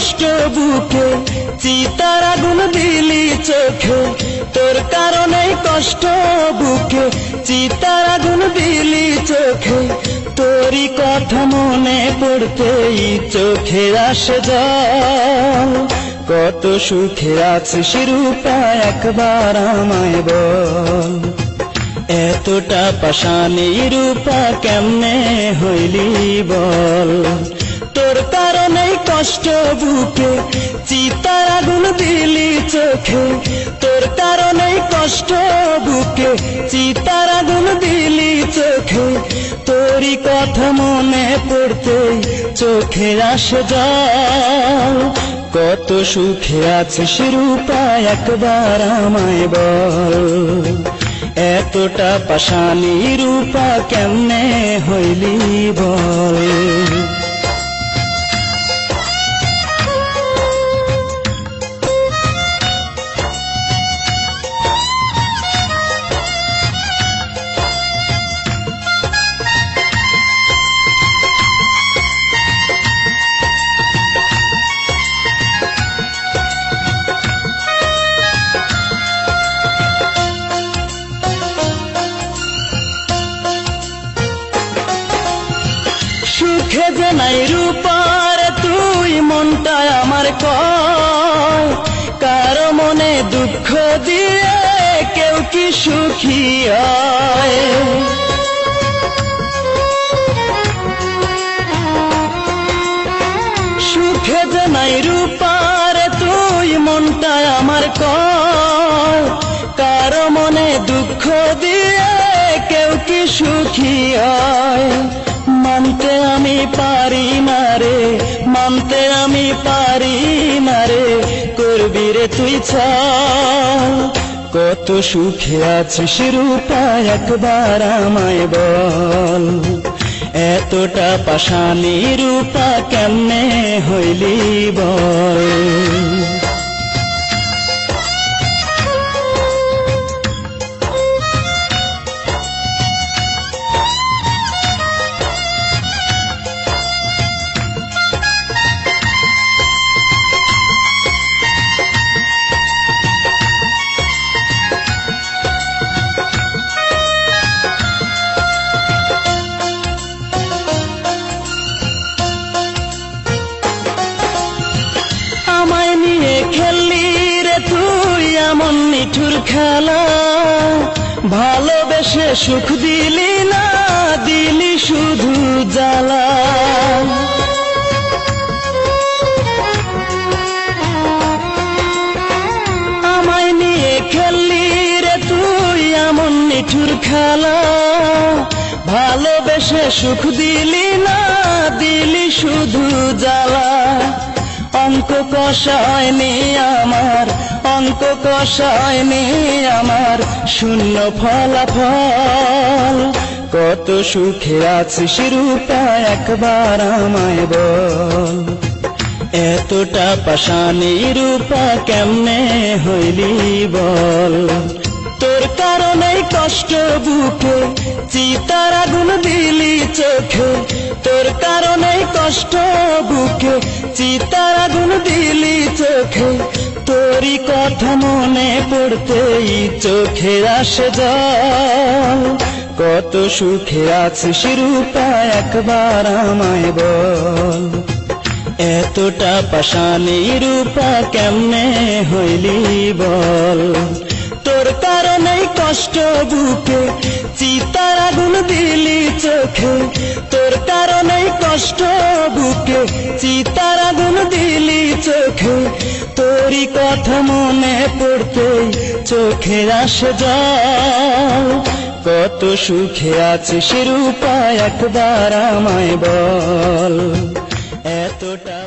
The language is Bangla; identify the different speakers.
Speaker 1: কষ্ট বুকে, চিতার আগুন দিলি চোখে। তোর কারণে কষ্ট বুকে, চিতার আগুন দিলি চোখে। তোরই কথা মনে পড়তেই চোখে আসে জল। কত সুখে আছিস রূপা, একবার আমায় বল। এতটা পাশানি রূপা, কেমনে হইলি বল? তোর কারণে কষ্ট বুকে চিতার আগুন দিলি চোখে। তোর কারণে কষ্ট বুকে চিতার আগুন দিলি চোখে। তোরই কথা মনে পড়তে চোখে আসে জল। কত সুখে আছিস রূপা, একবার আমায় বল। এতটা পাশানি রূপা, কেমনে হইলি বল? যে নাই রূপার তুই মনটা আমার কারও মনে দুঃখ দিয়ে কেউ কি সুখী হয়? সুখে যে নাই রূপার তুই মনটা আমার কয়। পারি মারে মানতে আমি পারি মারে করবি রে তুই ছ কত সুখে আছিস রূপা, একবার আমায় বল। এতটা পাশানি রূপা, কেমনে হইলি বল? নিঠুর খেলা, ভালোবেসে সুখ দিলি না, দিলি শুধু জ্বালা। আমায় নিয়ে খেললি রে তুই এমন নিঠুর খেলা, ভালোবেসে সুখ দিলি না, দিলি শুধু জ্বালা। অঙ্ক কষায়নি আমার, অঙ্ক কষায়নি আমার, শূন্য ফলাফল। কত সুখে আছিস রূপা, একবার আমায় বল। এতটা পাশানি রূপা কেমনে হইলি বল? তোর কারণে কষ্ট বুকে, চিতার আগুন দিলি চোখে কারণে কষ্ট বুকে, চিতার আগুন দিলি চোখে। তোরই কথা মনে পড়তেই চোখে আসে জল। কত সুখে আছিস রূপা, একবার আমায় বল। এতটা পাশানি রূপা, কেমনে হইলি বল? তোর কারণে কষ্ট বুকে, চিতার আগুন দিলি চোখে। তোর কারণে কষ্ট বুকে, চিতার আগুন দিলি চোখে। তোরই কথা মনে পড়তে চোখে আসে যাও কত সুখে আছে রূপা একবার আমায় বল। এতটা